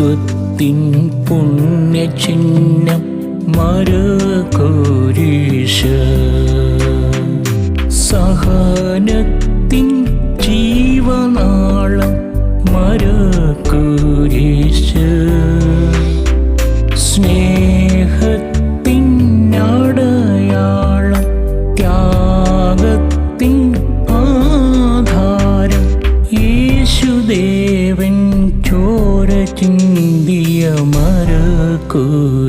മഹത്വത്തിൻ പുണ്യചിഹ്നം മരകുരിശ് സഹനത്തിൻ ജീവനാളം മരകുരിശ് സ്നേഹത്തിൻ അടയാളം ത്യാഗത്തിൻ ആധാരം യേശുദേവൻ ചിന്തിയ മരകുരിശ്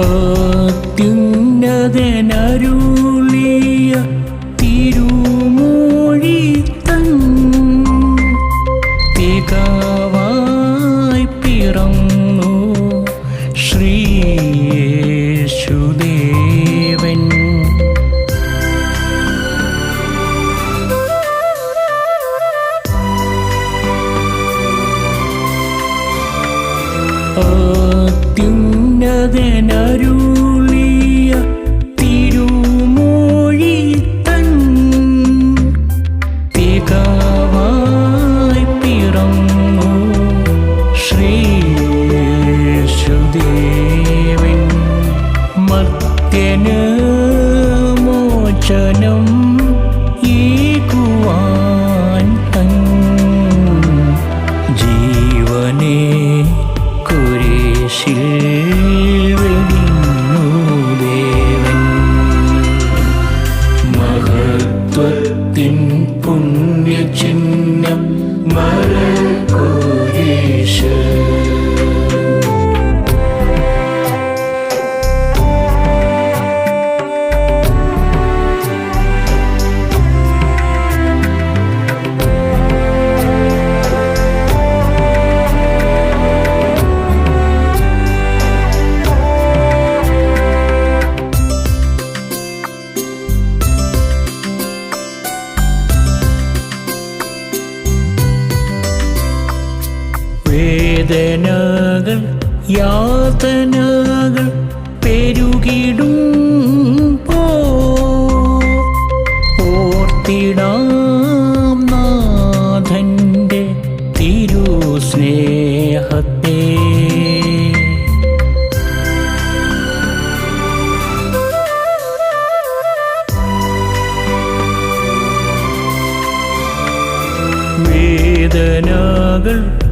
അത്യുന്നതനരുളിയ തിരുമൊഴി തൻ തികവായി പിറന്നു. ശ്രീയേശുദേവൻ അത്യുന്നതനരുളിയ മരകുരിശ് വേദനകൾ യാതനകൾ പെരുകിടും പോർത്തിടാം നാഥന്റെ തിരുസ്നേഹത്തെ. വേദനകൾ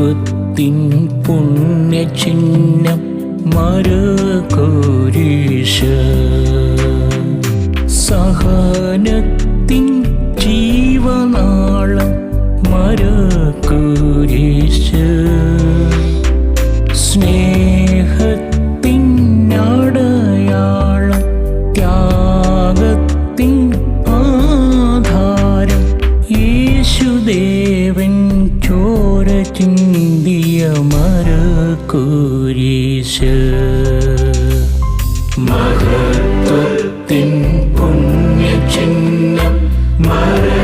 മഹത്വത്തിൻ പുണ്യചിഹ്നം മരകുരിശ് സഹനത്തിൻ തിന്തിയ മരക്കൂരീശ്. മഹത്വത്തിൻ പുണ്യചിഹ്നം മര